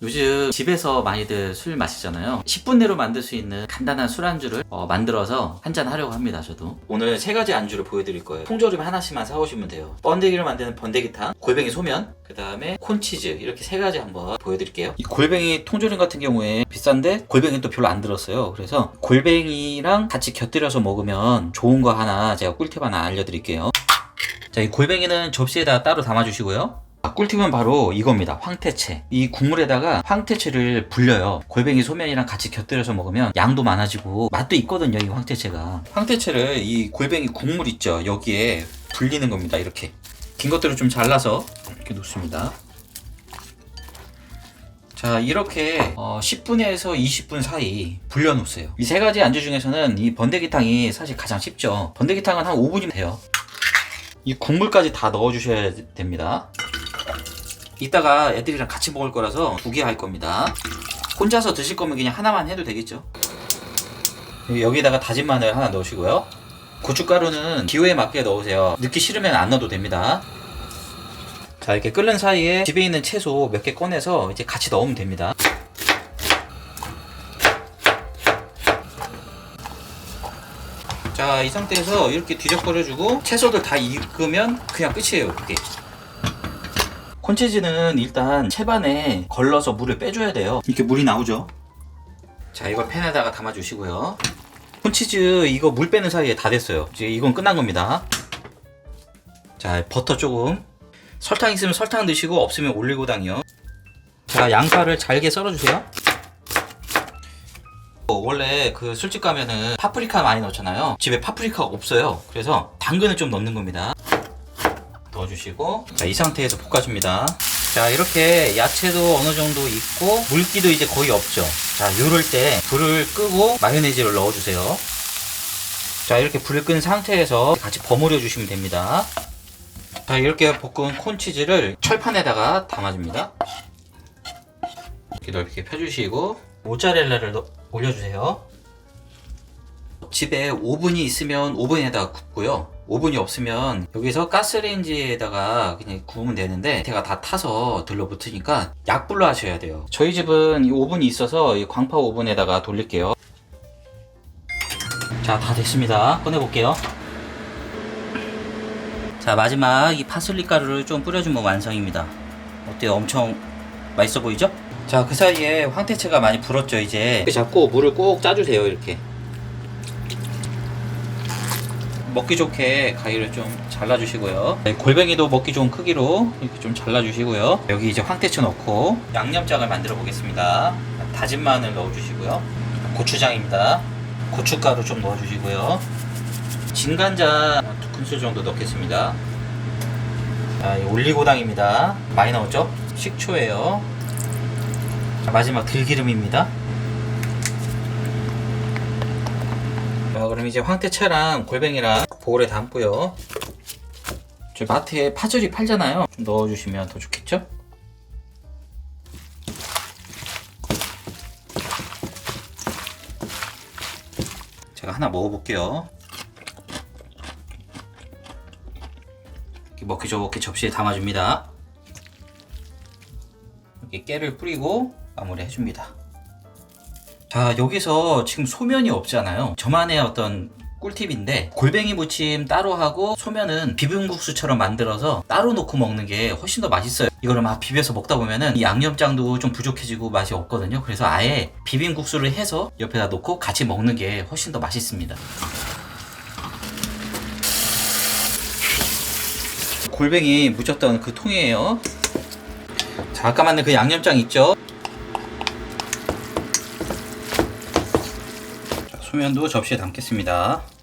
요즘 집에서 많이들 술 마시잖아요. 10분 내로 만들 수 있는 간단한 술안주를 어, 만들어서 한잔 하려고 합니다, 저도. 오늘 세 가지 안주를 보여드릴 거예요. 통조림 하나씩만 사오시면 돼요. 번데기를 만드는 번데기탕, 골뱅이 소면, 그 다음에 콘치즈 이렇게 세 가지 한번 보여드릴게요. 이 골뱅이 통조림 같은 경우에 비싼데 골뱅이 또 별로 안 들었어요. 그래서 골뱅이랑 같이 곁들여서 먹으면 좋은 거 하나 제가 꿀팁 하나 알려드릴게요. 자, 이 골뱅이는 접시에다 따로 담아주시고요. 아, 꿀팁은 바로 이겁니다. 황태채. 이 국물에다가 황태채를 불려요. 골뱅이 소면이랑 같이 곁들여서 먹으면 양도 많아지고 맛도 있거든요. 이 황태채가. 황태채를 이 골뱅이 국물 있죠. 여기에 불리는 겁니다. 이렇게. 긴 것들을 좀 잘라서 이렇게 놓습니다. 자 이렇게 어, 10분에서 20분 사이 불려놓으세요 이 세 가지 안주 중에서는 이 번데기탕이 사실 가장 쉽죠 번데기탕은 한 5분이면 돼요 이 국물까지 다 넣어주셔야 됩니다 이따가 애들이랑 같이 먹을 거라서 두 개 할 겁니다. 혼자서 드실 거면 그냥 하나만 해도 되겠죠? 여기다가 다진 마늘 하나 넣으시고요. 고춧가루는 기호에 맞게 넣으세요. 넣기 싫으면 안 넣어도 됩니다. 자 이렇게 끓는 사이에 집에 있는 채소 몇 개 꺼내서 이제 같이 넣으면 됩니다. 자 이 상태에서 이렇게 뒤적거려주고 채소들 다 익으면 그냥 끝이에요 그게 콘치즈는 일단 채반에 걸러서 물을 빼줘야 돼요 이렇게 물이 나오죠 자 이걸 팬에다가 담아주시고요 콘치즈 이거 물 빼는 사이에 다 됐어요 이제 이건 끝난 겁니다 자 버터 조금 설탕 있으면 설탕 넣으시고 없으면 올리고당이요. 자 양파를 잘게 썰어주세요. 어, 원래 그 술집 가면은 파프리카 많이 넣잖아요. 집에 파프리카가 없어요. 그래서 당근을 좀 넣는 겁니다. 넣어주시고 자 이 상태에서 볶아줍니다. 자 이렇게 야채도 어느 정도 있고 물기도 이제 거의 없죠. 자 요럴 때 불을 끄고 마요네즈를 넣어주세요. 자 이렇게 불을 끈 상태에서 같이 버무려 주시면 됩니다. 자 이렇게 볶은 콘치즈를 철판에다가 담아줍니다 이렇게 넓게 펴주시고 모짜렐라를 넣- 올려주세요 집에 오븐이 있으면 오븐에다가 굽고요. 오븐이 없으면 여기서 가스레인지에다가 그냥 구우면 되는데 제가 다 타서 들러붙으니까 약불로 하셔야 돼요. 저희 집은 이 오븐이 있어서 이 광파 오븐에다가 돌릴게요. 자 다 됐습니다. 꺼내볼게요. 자 마지막 이 파슬리 가루를 좀 뿌려주면 완성입니다. 어때요? 엄청 맛있어 보이죠? 자 그 사이에 황태채가 많이 불었죠 이제. 잡고 물을 꼭 짜주세요 이렇게 먹기 좋게 가위를 좀 잘라주시고요 네, 골뱅이도 먹기 좋은 크기로 이렇게 좀 잘라주시고요 여기 이제 황태채 넣고 양념장을 만들어 보겠습니다 다진 마늘 넣어주시고요 고추장입니다 고춧가루 좀 넣어주시고요 진간장 두 큰술 정도 넣겠습니다. 자, 이 올리고당입니다. 많이 넣었죠? 식초예요. 자, 마지막 들기름입니다. 자, 그럼 이제 황태채랑 골뱅이랑 보울에 담고요. 저 마트에 파절이 팔잖아요. 좀 넣어주시면 더 좋겠죠? 제가 하나 먹어볼게요. 이렇게 먹기 좋게 접시에 담아줍니다. 이렇게 깨를 뿌리고 마무리 해줍니다. 자, 여기서 지금 소면이 없잖아요. 저만의 어떤 꿀팁인데 골뱅이 무침 따로 하고 소면은 비빔국수처럼 만들어서 따로 놓고 먹는 게 훨씬 더 맛있어요. 이거를 막 비벼서 먹다 보면은 이 양념장도 좀 부족해지고 맛이 없거든요. 그래서 아예 비빔국수를 해서 옆에다 놓고 같이 먹는 게 훨씬 더 맛있습니다. 골뱅이 묻혔던 그 통이에요. 자, 아까 만든 그 양념장 있죠? 소면도 접시에 담겠습니다.